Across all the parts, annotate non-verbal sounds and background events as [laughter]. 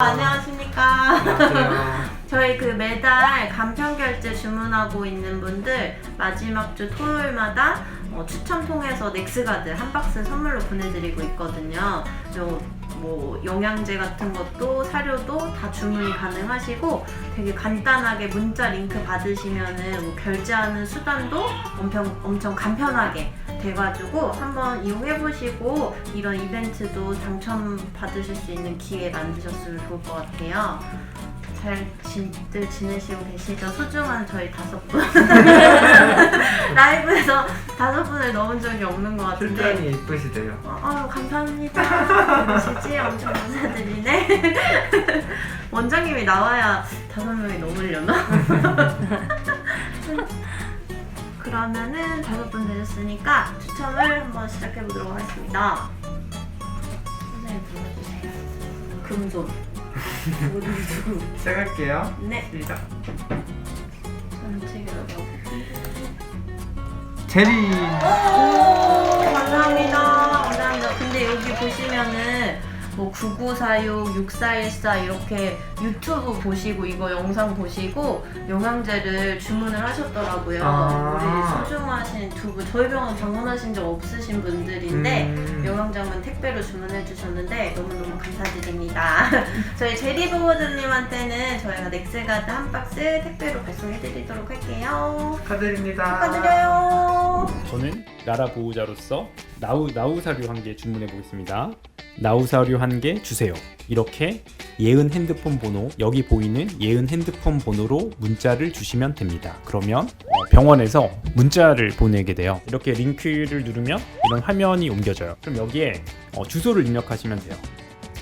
안녕하십니까. [laughs] 저희 그 매달 간편 결제 주문하고 있는 분들 마지막 주 토요일마다 어, 추첨 통해서 넥스가드 한 박스 선물로 보내드리고 있거든요. 요, 뭐 영양제 같은 것도 사료도 다 주문이 가능하시고 되게 간단하게 문자 링크 받으시면은 뭐 결제하는 수단도 엄청 엄청 간편하게 돼가지고 한번 이용해 보시고 이런 이벤트도 당첨 받으실 수 있는 기회 만드셨으면 좋을 것 같아요. 잘들 지내시고 계시죠? 소중한 저희 다섯 분 [laughs] 라이브에서 다섯 분을 넣은 적이 없는 것 같은데 출장이 이쁘시대요. 어, 어, 감사합니다. 그러시지? 엄청 감사드리네. [laughs] 원장님이 나와야 다섯 명이 넘으려나? [laughs] 그러면은 다섯 분 되셨으니까 추첨을 한번 시작해 보도록 하겠습니다. 선생님 불러주세요. 금손. [laughs] 시작할게요. 네. 시작. 저는 책으로 제리. 뭐 9946, 6414 이렇게 유튜브 보시고 이거 영상 보시고 영양제를 주문을 하셨더라고요. 아. 우리 소중하신 두 분, 저희 병원 방문하신 적 없으신 분들인데 음. 영양장은 택배로 주문해 주셨는데 너무너무 감사드립니다. [laughs] 저희 제리보호자님한테는 저희가 넥스가드 한 박스 택배로 발송해 드리도록 할게요. 축하드립니다. 축하드려요. 저는 나라 보호자로서 나우 나우 사료 한개 주문해 보겠습니다. 나우 사료 한개 주세요. 이렇게 예은 핸드폰 번호 여기 보이는 예은 핸드폰 번호로 문자를 주시면 됩니다. 그러면 어, 병원에서 문자를 보내게 돼요. 이렇게 링크를 누르면 이런 화면이 옮겨져요. 그럼 여기에 어, 주소를 입력하시면 돼요.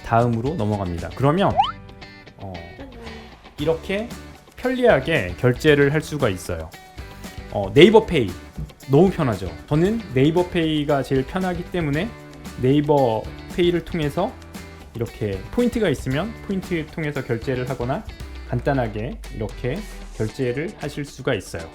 다음으로 넘어갑니다. 그러면 어, 이렇게 편리하게 결제를 할 수가 있어요. 어, 네이버 페이 너무 편하죠. 저는 네이버 페이가 제일 편하기 때문에 네이버 페이를 통해서 이렇게 포인트가 있으면 포인트 통해서 결제를 하거나 간단하게 이렇게 결제를 하실 수가 있어요.